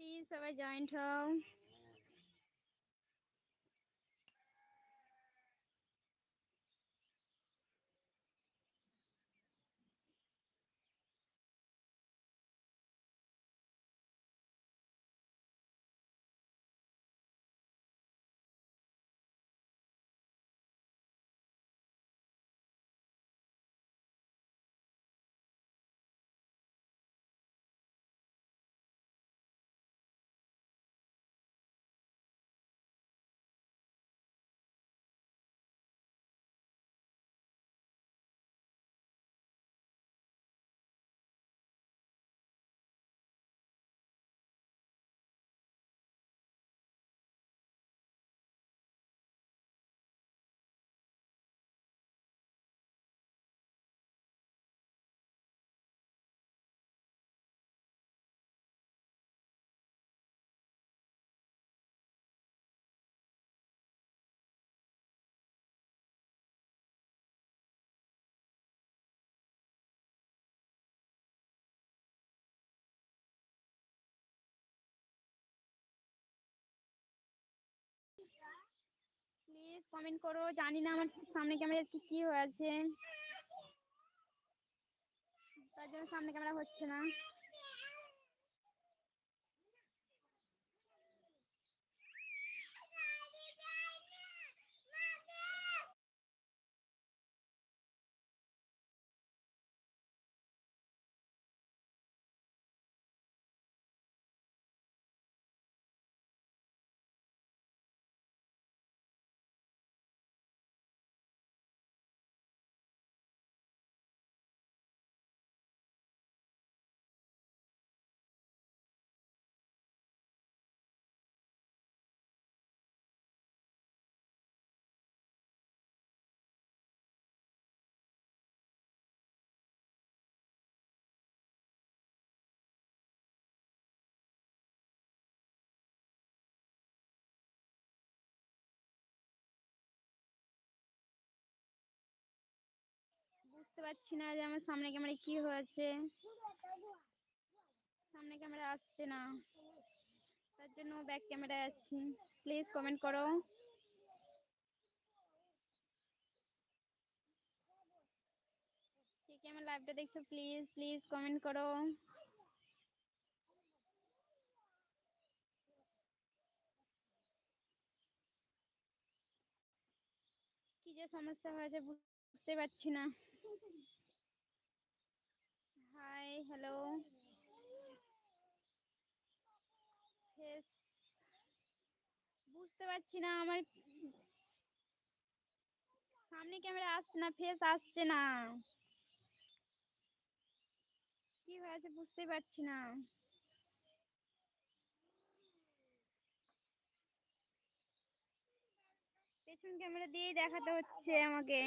Please সবাই joint হও please comment করো। জানি না আমার সামনে ক্যামেরা আজকে কি হয়েছে। তার জন্য সামনে ক্যামেরা হচ্ছে না। বুঝতে পারছি না যে আমার সামনে ক্যামেরা কি হয়েছে। সামনে ক্যামেরা আসছে না। তার জন্য ব্যাক ক্যামেরায় আছি। প্লিজ কমেন্ট করো। কে কে আমার লাইভটা দেখছ প্লিজ প্লিজ কমেন্ট করো। কি যে সমস্যা হয়েছে বুঝতে পারছি না। হাই হ্যালো বুঝতে পারছি না, আমার সামনে ক্যামেরা আসছে না ফেস আসছে না। কি হয়েছে বুঝতে পারছি না। পেছন ক্যামেরা দিয়েই দেখাতে হচ্ছে আমাকে।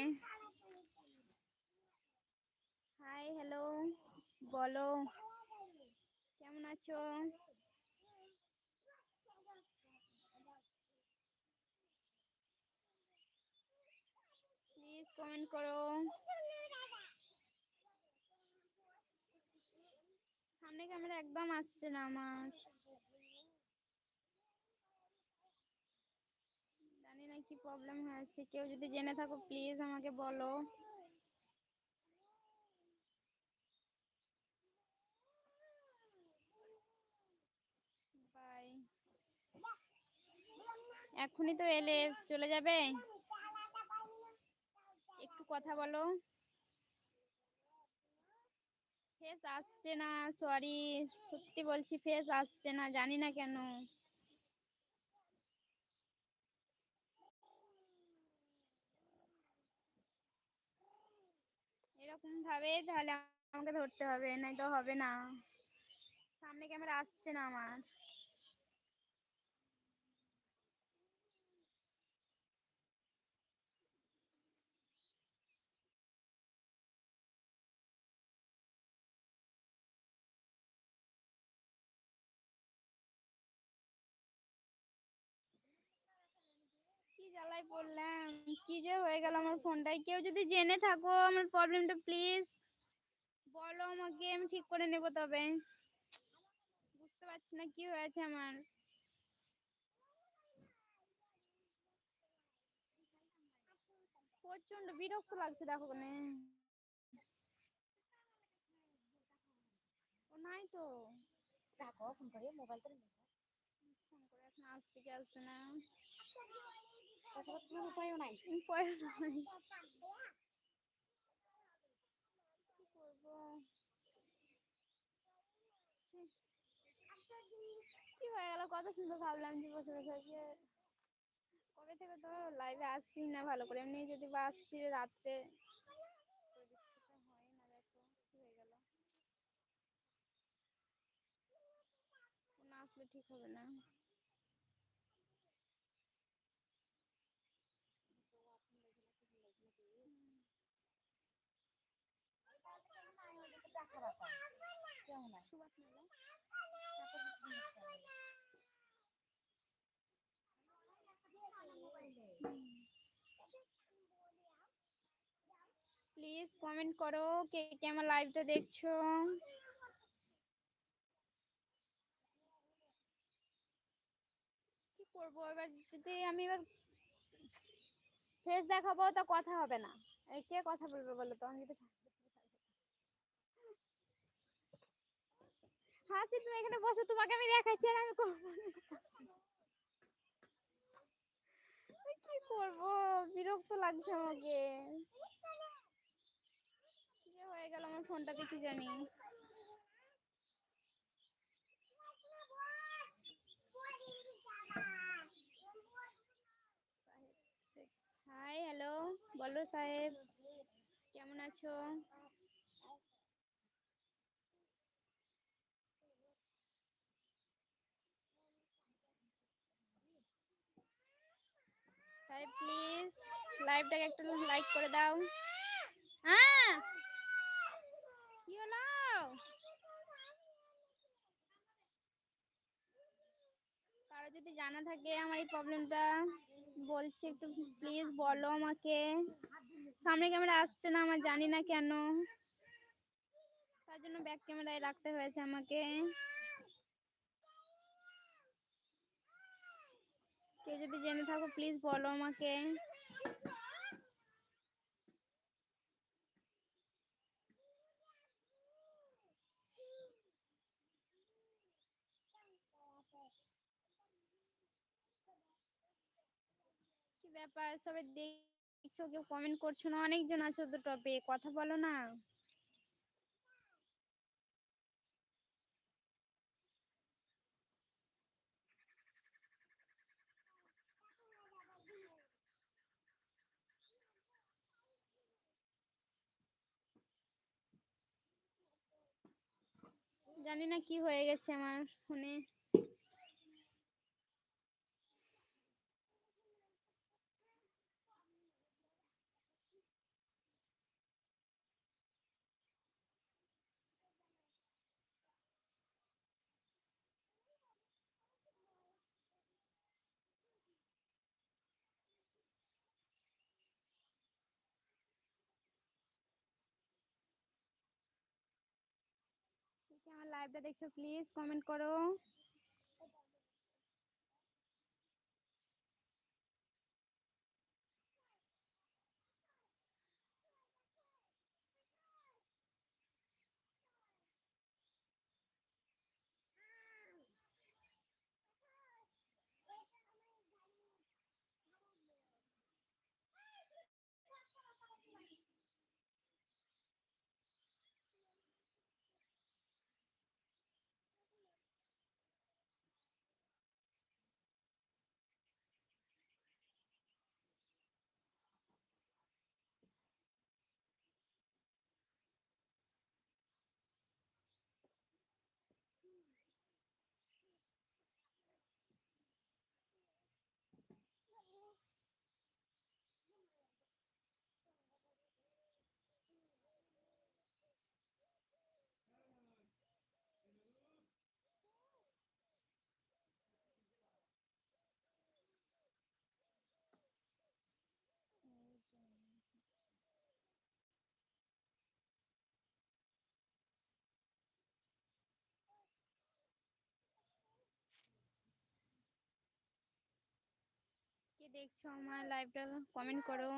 হাই হ্যালো বলো। কেমন আছো? প্লিজ কমেন্ট করো। সামনে ক্যামেরা একদম আসছে না আমার। জানি না কি প্রবলেম হয়েছে। কেউ যদি জেনে থাকো প্লিজ আমাকে বলো। এখনই তো এলে চলে যাবে। একটু কথা বলো। ফেস আসছে না সরি সত্যি বলছি ফেস আসছে না, জানি না কেন। এরকম ভাবে তাহলে আমাকে ধরতে হবে নাই তো হবে না। সামনে ক্যামেরা আসছে না আমার। জ্বালায় পড়লাম। কি যে হয়ে গেল আমার ফোনটায়। কেউ যদি জেনে থাকো আমার প্রবলেমটা প্লিজ বলো আমাকে আমি ঠিক করে নেব তবে। বুঝতে পারছি না কি হয়েছে আমার। প্রচণ্ড বিরক্ত লাগছে দেখো মানে ও নাই তো। রাখো ফোন করে মোবাইল করে ফোন করে এখন আসবে কি আসবে না। পাতি তোমার উপায়ও নাই। উম, নাই। কি হয়ে গেল? কত সুন্দর ভাবলাম যে বসে বসে আজকে কবে থেকে তো লাইভে আসছি না ভালো করে। এমনি যদি বা আসছি রাত্রে। না আসলে ঠিক হবে না দেখা রাখো কেমন নাই সুবাস। প্লিজ কমেন্ট করো কে কে আমার লাইভটা দেখছ। কি করব? এবার যদি আমি এবার ফেস দেখাবো, তা কথা হবে না। কে কথা বলবে বলো তো? আমি যদি হাসি তুমি এখানে বসে, তোমাকে আমি দেখাচ্ছি আর আমি করব কি করব? বিরক্ত লাগছে আমাকে। হয়ে গেল? আমার ফোনটাতে কি জানি। Hi, hello. বলো সাহেব, কেমন আছো? প্লিজ লাইভটাকে একটু লাইক করে দাও। হ্যাঁ। কি হলো? কারও যদি জানা থাকে আমার এই প্রবলেমটা বলছি একটু প্লিজ বলো আমাকে। সামনে ক্যামেরা আসছে না, আমার জানি না কেন। তার জন্য ব্যাক ক্যামেরায় রাখতে হয়েছে আমাকে। কেউ যদি জেনে থাকো প্লিজ বলো আমাকে। কি ব্যাপার? সবাই দেখছ, কেউ কমেন্ট করছ না? অনেকজন আছো তো টপে কথা বলো না। জানি না কি হয়ে গেছে আমার ফোনে। আমার লাইভটা দেখছ প্লিজ কমেন্ট করো। দেখছ আমার লাইভটা কমেন্ট করো।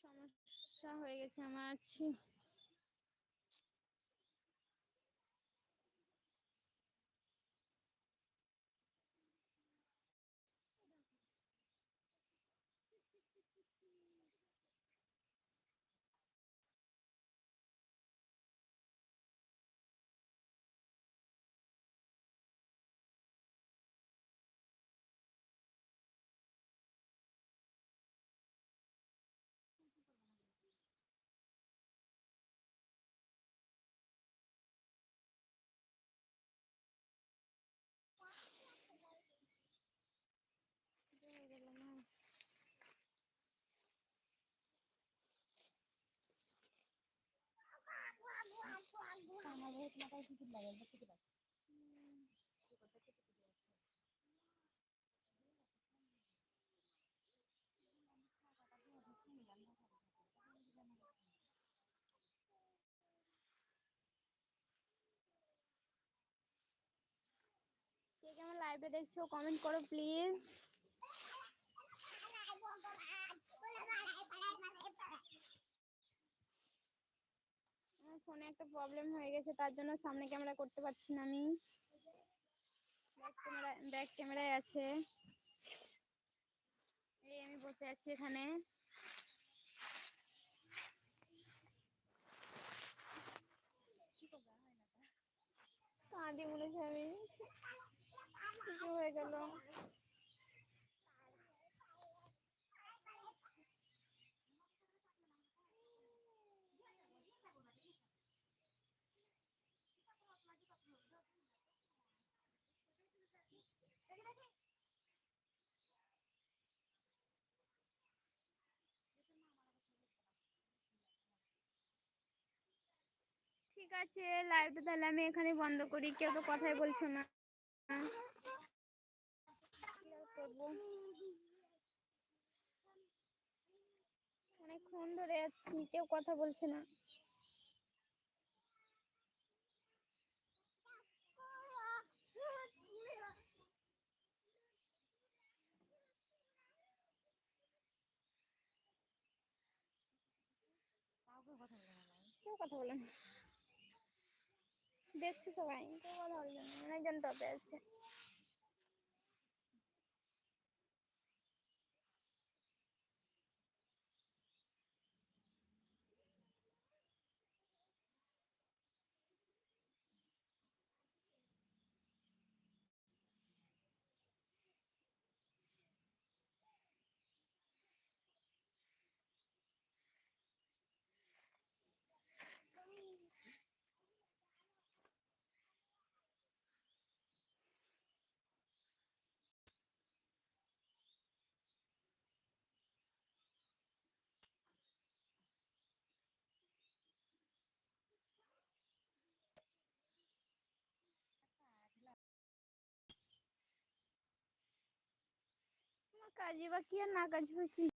সমস্যা হয়ে গেছে আমার? ছি। কেমন লাইভটা দেখছ? কমেন্ট করো প্লিজ ফোনে একটা প্রবলেম হয়ে গেছে, তার জন্য সামনে ক্যামেরা করতে পারছি না আমি। ব্যাক ক্যামেরা ব্যাক ক্যামেরায় আছে। এই আমি বসে আছি এখানে। কাঁদি মনে আমি হয়ে গেল? ঠিক আছে লাইভটা তাহলে আমি এখানে বন্ধ করি। কেউ তো কথাই বলছো না। অনেকক্ষণ ধরে আছি কেউ কথা বলছে না। কেউ কথা বলে না। দেখছি সবাই। কথা বলছে না অনেকজন টপে আছে কাজে বা কি আর না কাজে বা কি